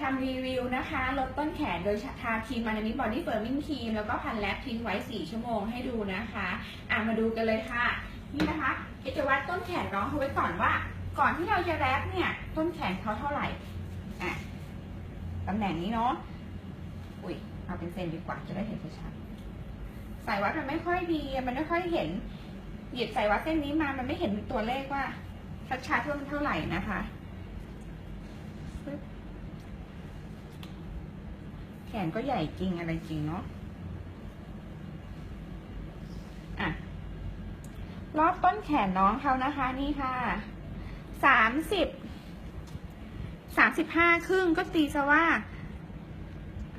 ทำรีวิวนะคะ ลดต้นแขนโดยทาครีมมานามิบอดี้เฟิร์มิ่งครีมแล้วก็พันแลบทิ้งไว้ 4 ชั่วโมงให้ดูนะคะ อะมาดูกันเลยค่ะ นี่นะคะเจะวัดต้นแขนน้องเขาไว้ก่อนว่า ก่อนที่เราจะแรปเนี่ย ต้นแขนเขาเท่าไหร่ อะตำแหน่งนี้เนาะ อุ้ยเอาเป็นเซนดีกว่าจะได้เห็นชัดๆสายวัดมันไม่ค่อยดี มันไม่ค่อยเห็น หยิบสายวัดเส้นนี้มา มันไม่เห็นตัวเลขว่าชัดๆว่ามันเท่าไหร่นะคะปึ๊บ แขนก็ใหญ่จริงอะไรจริงเนาะอะรอบต้นแขนน้องเขานะคะนี่ค่ะสามสิบสามสิบห้าครึ่งก็ตีซะว่า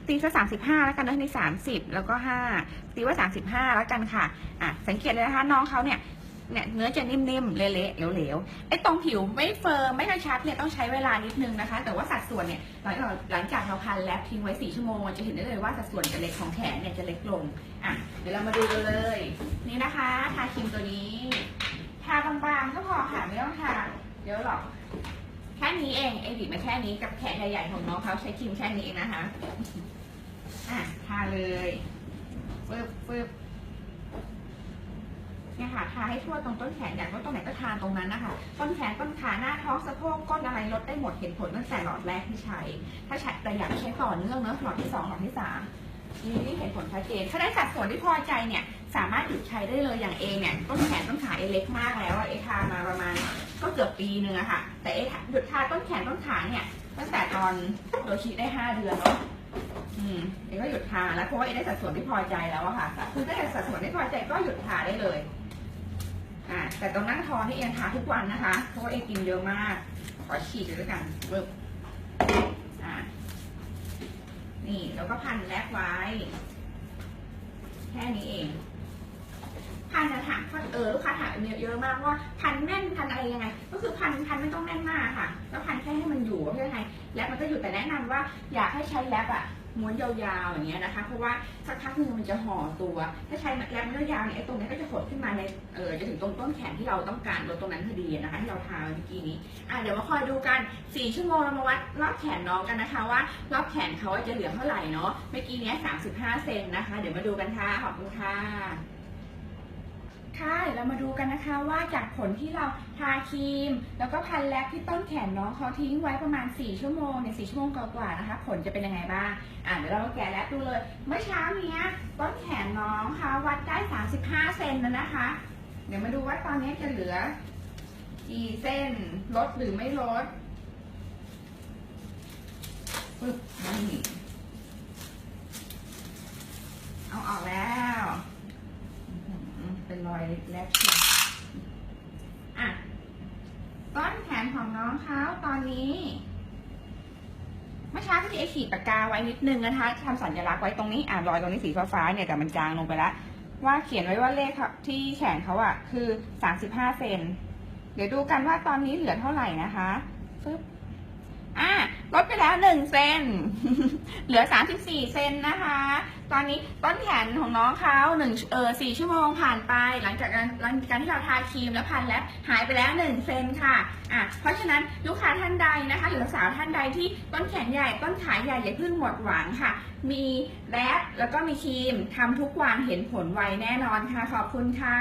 ตีซะสามสิบห้าแล้วกันนะในสามสิบแล้วก็ห้าตีว่าสามสิบห้าแล้วกันค่ะ อะ สังเกตเลยนะคะ น้องเขาเนี่ย เนี่ยเนื้อจะนิ่มๆ เละๆ เหลวๆ ไอ้ตรงผิวไม่เฟิร์มไม่กระชับเนี่ยต้องใช้เวลานิดนึงนะคะ แต่ว่าสัดส่วนเนี่ยหลังจากหลังจากเราพันแลบทิ้งไว้4ชั่วโมงจะเห็นได้เลยว่าสัดส่วนจะเล็กของแขนเนี่ยจะเล็กลง อะ เดี๋ยวเรามาดูกันเลย นี่นะคะทาครีมตัวนี้ ทาบางๆก็พอค่ะไม่ต้องทาเยอะหรอก แค่นี้เองไอบีบมาแค่นี้กับแขนใหญ่ๆของน้องเขาใช้ครีมแค่นี้เองนะคะ อะทาเลยปึ๊บปึ๊บ ทาให้ทั่วตรงต้นแขนอยากลดตรงไหนก็ทาตรงนั้นนะคะต้นแขนต้นขาหน้าท้องสะโพกก้นอะไรลดได้หมดเห็นผลตั้งแต่หลอดแรกที่ใช้ ถ้าใช้แต่อยากใช้ต่อเนื่องเนอะหลอดที่สองหลอดที่สามนี่เห็นผลชัดเจนถ้าได้สัดส่วนที่พอใจเนี่ยสามารถหยุดใช้ได้เลยอย่างเองเนี่ยต้นแขนต้นขาเอเล็กมากแล้วเอทามาประมาณก็เกือบปีหนึ่งอะค่ะ แต่เอหยุดทาต้นแขนต้นขาเนี่ยตั้งแต่ตอนโดชิได้ห้าเดือนเนาะอืมเอก็หยุดทาแล้วเพราะว่าเอได้สัดส่วนที่พอใจแล้วอะค่ะคือถ้าได้สัดส่วนที่พอใจก็หยุดทาได้เลย อ่าแต่ตรงหน้าท้องนี่เองทาทุกวันนะคะ เพราะว่าเอกินเยอะมาก ขอฉีดเลยด้วยกันเบิบอ่านี่แล้วก็พันแรกไว้ แค่นี้เองพันจะถามเออลูกค้าถามเยอะมากว่าพันแน่นพันอะไรยังไง ก็คือพันพันไม่ต้องแน่นมากค่ะ แล้วพันแค่ให้มันอยู่เพื่อไงแรปมันก็อยู่แต่แนะนำว่าอยากให้ใช้แรปอะ ม้วนยาวๆอย่างเงี้ยนะคะ เพราะว่าสักพักหนึงมันจะห่อตัว ถ้าใช้แรงม้วนยาวเนี่ยไอ้ตรงเนี้ยก็จะหดขึ้นมาในเออจะถึงตรงต้นแขนที่เราต้องการลดตรงนั้นพอดีนะคะที่เราทาเมื่อกี้นี้อะเดี๋ยวมาคอยดูกัน4ชั่วโมงเรามาวัดรอบแขนน้องกันนะคะว่ารอบแขนเขาจะเหลือเท่าไหร่เนาะเมื่อกี้เนี้ย35เซนนะคะ เดี๋ยวมาดูกันค่ะขอบคุณค่ะ ค่ะ เรามาดูกันนะคะว่าจากผลที่เราทาครีม แล้วก็พันแลบที่ต้นแขนน้องเขาทิ้งไว้ประมาณ 4 ชั่วโมงเนี่ย4ชั่วโมงกว่าๆนะคะ ผลจะเป็นยังไงบ้าง อะเดี๋ยวเรามาแกะแลบดูเลย เมื่อเช้าเนี้ยต้นแขนน้องค่ะวัดได้ 35 เซนแล้วนะคะ เดี๋ยวมาดูว่าตอนนี้จะเหลือกี่เส้นลดหรือไม่ลดปึ๊บนี่เอาออกแล้ว อื้อหือเป็น รอยแลบเชียวอะ ต้นแขนของน้องเขาตอนนี้เมื่อเช้าที่เอขีดปากกาไว้นิดนึงนะคะทำสัญลักษณ์ไว้ตรงนี้อะรอยตรงนี้สีฟ้าๆเนี่ยแต่มันจางลงไปล้วว่าเขียนไว้ว่าเลขที่แขนเขาอะคือ35เซนเดี๋ยวดูกันว่าตอนนี้เหลือเท่าไหร่นะคะปึ๊บ ลดไปแล้วหนึ่งเซน เหลือ34เซนนะคะ ตอนนี้ต้นแขนของน้องเขาหนึ่งเออสี่ชั่วโมงผ่านไป หลังจากการหลังจากการที่เราทาครีมแล้วพันแล้วหายไปแล้วหนึ่งเซนค่ะ อะ เพราะฉะนั้นลูกค้าท่านใดนะคะ หรือสาวท่านใดที่ต้นแขนใหญ่ต้นขาใหญ่อย่าเพิ่งหมดหวังค่ะ มีแรปแล้วก็มีครีมทำทุกวันเห็นผลไวแน่นอนค่ะ ขอบคุณค่ะ